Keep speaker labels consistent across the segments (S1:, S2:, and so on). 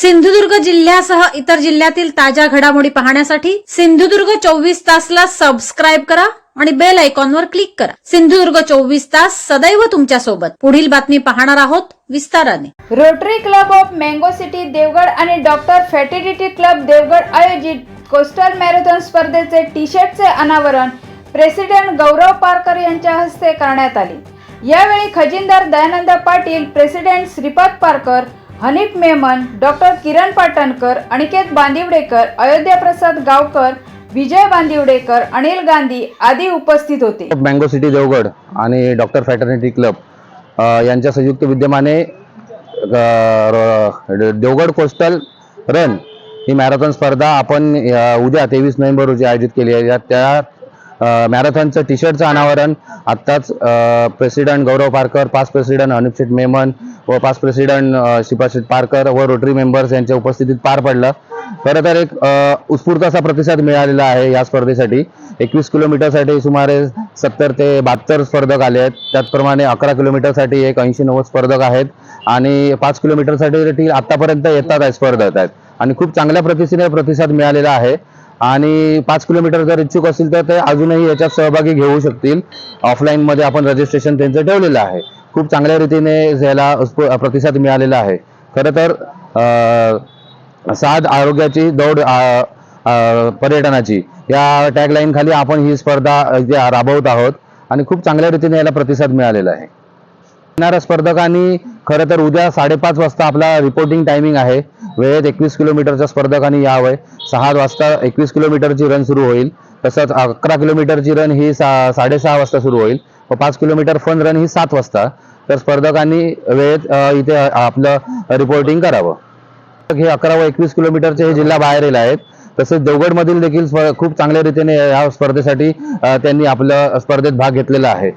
S1: सिंधुदुर्ग जिल्ह्यासह इतर जिल्ह्यातील ताज्या घडामोडी पाहण्यासाठी सिंधुदुर्ग चोवीस तासला सबस्क्राईब करा आणि बेल आयकॉनवर क्लिक करा. सिंधुदुर्ग चोवीस तास सदैव तुमच्यासोबत. पुढील बातमी पाहणार आहोत विस्ताराने.
S2: Rotary club of mango city Devgad आणि डॉक्टर फॅटिलिटी क्लब देवगड आयोजित कोस्टल मॅरेथॉन स्पर्धेचे टी शर्टचे अनावरण प्रेसिडेंट गौरव पारकर यांच्या हस्ते करण्यात आले. यावेळी खजिनदार दयानंद पाटील प्रेसिडेंट श्रीपाद पारकर हनीफ मेमन डॉक्टर किरण पाटणकर अनिकेत बांदिवडेकर अयोध्या प्रसाद गावकर विजय बांदिवडेकर अनिल गांधी आदी उपस्थित होते.
S3: मँगो सिटी देवगड आणि डॉक्टर फॅटर्निटी क्लब अ, यांच्या संयुक्त विद्यमाने अ, र- देवगड कोस्टल रन ही मॅरेथॉन स्पर्धा आपण अ, उद्या तेवीस नोव्हेंबर रोजी आयोजित केली आहे. या- त्या मॅरेथॉनचं टी शर्टचं अनावरण. आत्ताच president Gaurav Parkar past president Anupsheth Memon व पास्ट प्रेसिडेंट अ, पारकर व रोटरी मेंबर्स यांच्या उपस्थितीत पार पडलं. खरं तर एक उत्स्फूर्त असा प्रतिसाद मिळालेला आहे या स्पर्धेसाठी. एकवीस किलोमीटरसाठी सुमारे सत्तर ते बहात्तर स्पर्धक आले आहेत. त्याचप्रमाणे अकरा किलोमीटरसाठी एक ऐंशी नव्वद स्पर्धक आहेत. आणि पाच किलोमीटरसाठी आतापर्यंत येतात आहेत स्पर्धक आहेत. आणि खूप चांगल्या प्रतीने प्रतिसाद मिळालेला आहे. आणि पाच किलोमीटर जर इच्छुक असतील तर ते अजूनही याच्यात सहभागी घेऊ शकतील. ऑफलाईन मध्ये आपण रजिस्ट्रेशन त्यांचं ठेवलेलं आहे. खूप चांगल्या रीतीने याला प्रतिसाद मिळालेला आहे. खरं तर साध आरोग्याची दौड पर्यटनाची या टॅगलाईन खाली आपण ही स्पर्धा राबवत आहोत. आणि खूप चांगल्या रीतीने याला प्रतिसाद मिळालेला आहे. येणाऱ्या स्पर्धकांनी खरं तर उद्या साडेपाच वाजता आपला रिपोर्टिंग टायमिंग आहे. वेळेत एकवीस किलोमीटरच्या स्पर्धकांनी यावं. सहा वाजता एकवीस किलोमीटरची रन सुरू होईल. तसंच अकरा किलोमीटरची रन ही सा साडेसहा वाजता सुरू होईल. व पाच किलोमीटर फन रन ही सात वाजता. तर स्पर्धकांनी वेळेत इथे आपलं रिपोर्टिंग करावं. हे अकरा व एकवीस किलोमीटरचे हे जिल्हा बाहेरील आहेत. तसेच देवगडमधील देखील स्प- खूप चांगल्या रीतीने या स्पर्धेसाठी त्यांनी आपलं स्पर्धेत भाग घेतलेला आहे.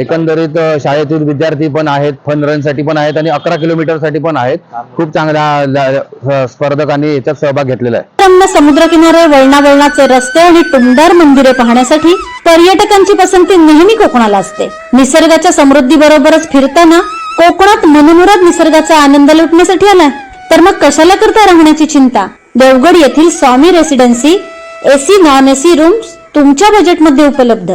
S3: एकंदरीत शाळेतील विद्यार्थी पण आहेत फन रनसाठी पण आहेत आणि अकरा किलोमीटरसाठी पण आहेत. खूप चांगल्या स्पर्धकांनी याच्यात सहभाग घेतलेला आहे.
S1: रम्य समुद्रकिनारे वळणावळणाचे रस्ते आणि टुमदार मंदिरे पाहण्यासाठी पर्यटकांची पसंती नेहमी कोकणाला असते. निसर्गाच्या समृद्धी बरोबरच फिरताना कोकणात मनमुराद निसर्गाचा आनंद लुटण्यासाठी आलाय. तर मग कशाला करता राहण्याची चिंता? देवगड येथील Swami residency A C non A C rooms तुमच्या बजेटमध्ये उपलब्ध.